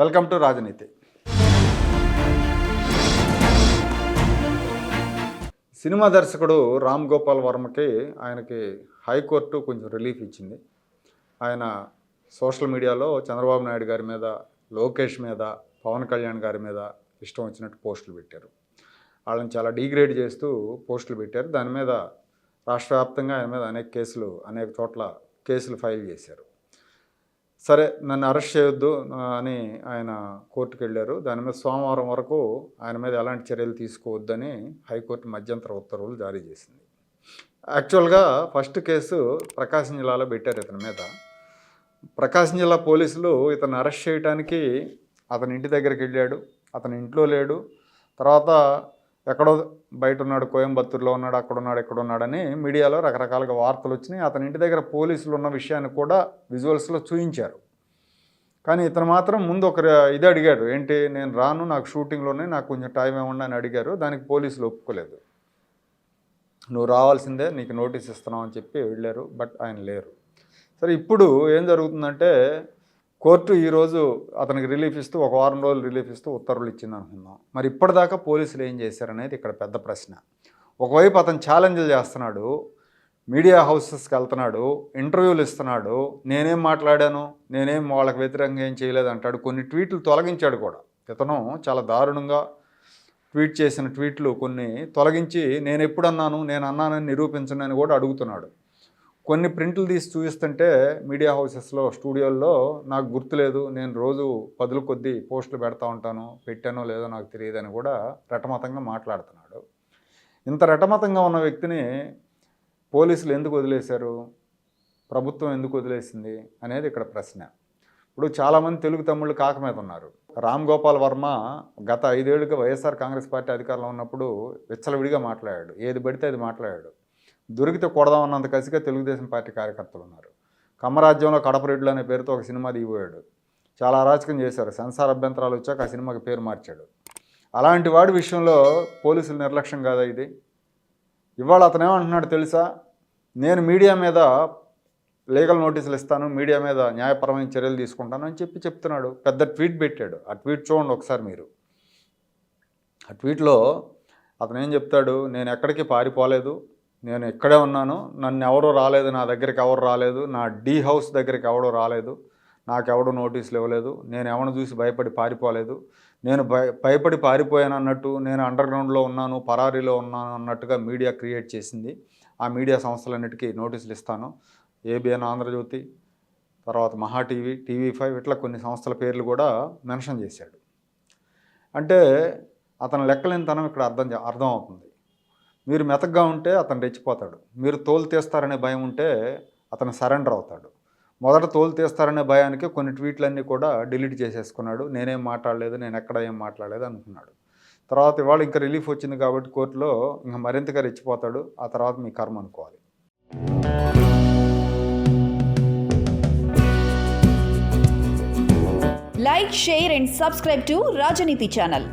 Welcome to రాజనీతి. Cinema దర్శకుడు రామ్ గోపాల్ వర్మకి ఆయనకి హైకోర్టు కొంచెం రిలీఫ్ ఇచ్చింది. ఆయన సోషల్ మీడియాలో చంద్రబాబు నాయుడు గారి మీద లోకేష్ మీద పవన్ కళ్యాణ్ గారి మీద ఇష్టం వచ్చినట్టు పోస్టులు పెట్టారు. వాళ్ళని చాలా డీగ్రేడ్ చేస్తూ పోస్టులు పెట్టారు. దాని మీద రాష్ట్ర వ్యాప్తంగా ఆయన మీద అనేక కేసులు అనేక చోట్ల కేసులు ఫైల్ చేశారు. సరే నన్ను అరెస్ట్ చేయొద్దు అని ఆయన కోర్టుకు వెళ్ళారు దాని మీద సోమవారం వరకు ఆయన మీద ఎలాంటి చర్యలు తీసుకోవద్దని హైకోర్టు మధ్యంతర ఉత్తర్వులు జారీ చేసింది. యాక్చువల్గా ఫస్ట్ కేసు ప్రకాశం జిల్లాలో పెట్టారు ఇతని మీద. ప్రకాశం జిల్లా పోలీసులు ఇతను అరెస్ట్ చేయడానికి అతని ఇంటి దగ్గరికి వెళ్ళాడు అతని ఇంట్లో లేడు. తర్వాత ఎక్కడో బయట ఉన్నాడు కోయంబత్తూరులో ఉన్నాడు అక్కడ ఉన్నాడు ఇక్కడ ఉన్నాడని మీడియాలో రకరకాలుగా వార్తలు వచ్చినాయి. అతని ఇంటి దగ్గర పోలీసులు ఉన్న విషయాన్ని కూడా విజువల్స్లో చూయించారు. కానీ ఇతను మాత్రం ముందు ఒక ఇది అడిగాడు ఏంటి నేను రాను నాకు షూటింగ్లోనే నాకు కొంచెం టైం ఏమన్నా అని అడిగారు. దానికి పోలీసులు ఒప్పుకోలేదు. నువ్వు రావాల్సిందే నీకు నోటీస్ ఇస్తున్నావు అని చెప్పి వెళ్ళారు బట్ ఆయన లేరు. సరే ఇప్పుడు ఏం జరుగుతుందంటే కోర్టు ఈరోజు అతనికి రిలీఫ్ ఇస్తూ ఒక వారం రోజులు రిలీఫ్ ఇస్తూ ఉత్తర్వులు ఇచ్చింది అనుకుందాం. మరి ఇప్పటిదాకా పోలీసులు ఏం చేశారనేది ఇక్కడ పెద్ద ప్రశ్న. ఒకవైపు అతను ఛాలెంజ్లు చేస్తున్నాడు మీడియా హౌసెస్కి వెళ్తున్నాడు ఇంటర్వ్యూలు ఇస్తున్నాడు నేనేం మాట్లాడాను నేనేం వాళ్ళకి వ్యతిరేకంగా ఏం చేయలేదు అంటాడు కొన్ని ట్వీట్లు తొలగించాడు కూడా. ఇతను చాలా దారుణంగా ట్వీట్ చేసిన ట్వీట్లు కొన్ని తొలగించి నేను ఎప్పుడు అన్నాను నేను అన్నానని నిరూపించను అని కూడా అడుగుతున్నాడు. కొన్ని ప్రింట్లు తీసి చూపిస్తుంటే మీడియా హౌసెస్లో స్టూడియోల్లో నాకు గుర్తులేదు నేను రోజు పదుల కొద్దీ పోస్టులు పెడతా ఉంటాను పెట్టానో లేదో నాకు తెలియదని కూడా రటమతంగా మాట్లాడుతున్నాడు. ఇంత రటమతంగా ఉన్న వ్యక్తిని పోలీసులు ఎందుకు వదిలేశారు ప్రభుత్వం ఎందుకు వదిలేసింది అనేది ఇక్కడ ప్రశ్న. ఇప్పుడు చాలామంది తెలుగు తమ్ముళ్ళు కాక మీద ఉన్నారు. రామ్ గోపాల్ వర్మ గత ఐదేళ్ళుగా వైఎస్ఆర్ కాంగ్రెస్ పార్టీ అధికారంలో ఉన్నప్పుడు విచ్చలవిడిగా మాట్లాడాడు. ఏది పడితే అది మాట్లాడాడు. దొరికితే కొడదామన్నంత కసిగా తెలుగుదేశం పార్టీ కార్యకర్తలు ఉన్నారు. కమ్మరాజ్యంలో కడపరెడ్లు అనే పేరుతో ఒక సినిమా దిగిపోయాడు. చాలా అరాచకం చేశారు. సెన్సార్ అభ్యంతరాలు వచ్చాక ఆ సినిమాకి పేరు మార్చాడు. అలాంటి వాడి విషయంలో పోలీసులు నిర్లక్ష్యం కాదా ఇది? ఇవాళ అతను ఏమంటున్నాడు తెలుసా? నేను మీడియా మీద లీగల్ నోటీసులు ఇస్తాను మీడియా మీద న్యాయపరమైన చర్యలు తీసుకుంటాను అని చెప్పి చెప్తున్నాడు. పెద్ద ట్వీట్ పెట్టాడు. ఆ ట్వీట్ చూడండి ఒకసారి మీరు. ఆ ట్వీట్లో అతను ఏం చెప్తాడు? నేను ఎక్కడికి పారిపోలేదు. నేను ఇక్కడే ఉన్నాను నన్ను ఎవరు రాలేదు నా దగ్గరికి ఎవరు రాలేదు నా డీ హౌస్ దగ్గరికి ఎవడు రాలేదు నాకెవడు నోటీసులు ఇవ్వలేదు నేను ఎవరిని చూసి భయపడి పారిపోలేదు నేను భయ భయపడి పారిపోయాను అన్నట్టు నేను అండర్ గ్రౌండ్లో ఉన్నాను పరారీలో ఉన్నాను అన్నట్టుగా మీడియా క్రియేట్ చేసింది. ఆ మీడియా సంస్థలన్నిటికీ నోటీసులు ఇస్తాను. ఏబిఎన్ ఆంధ్రజ్యోతి తర్వాత మహా టీవీ టీవీ ఫైవ్ ఇట్లా కొన్ని సంస్థల పేర్లు కూడా మెన్షన్ చేశాడు. అంటే అతని లెక్కలేనితనం ఇక్కడ అర్థం అర్థమవుతుంది అర్థం అవుతుంది. మీరు మెతగ్గా ఉంటే అతను రెచ్చిపోతాడు. మీరు తోలు తీస్తారనే భయం ఉంటే అతను సరెండర్ అవుతాడు. మొదట తోలు తీస్తారనే భయానికి కొన్ని ట్వీట్లన్నీ కూడా డిలీట్ చేసేసుకున్నాడు. నేనేం మాట్లాడలేదు నేను ఎక్కడ ఏం మాట్లాడలేదు అనుకున్నాడు. తర్వాత ఇవాళ ఇంకా రిలీఫ్ వచ్చింది కాబట్టి కోర్టులో ఇంకా మరింతగా రెచ్చిపోతాడు. ఆ తర్వాత మీ కర్మ అనుకోవాలి. Like share and subscribe to Rajaneeti channel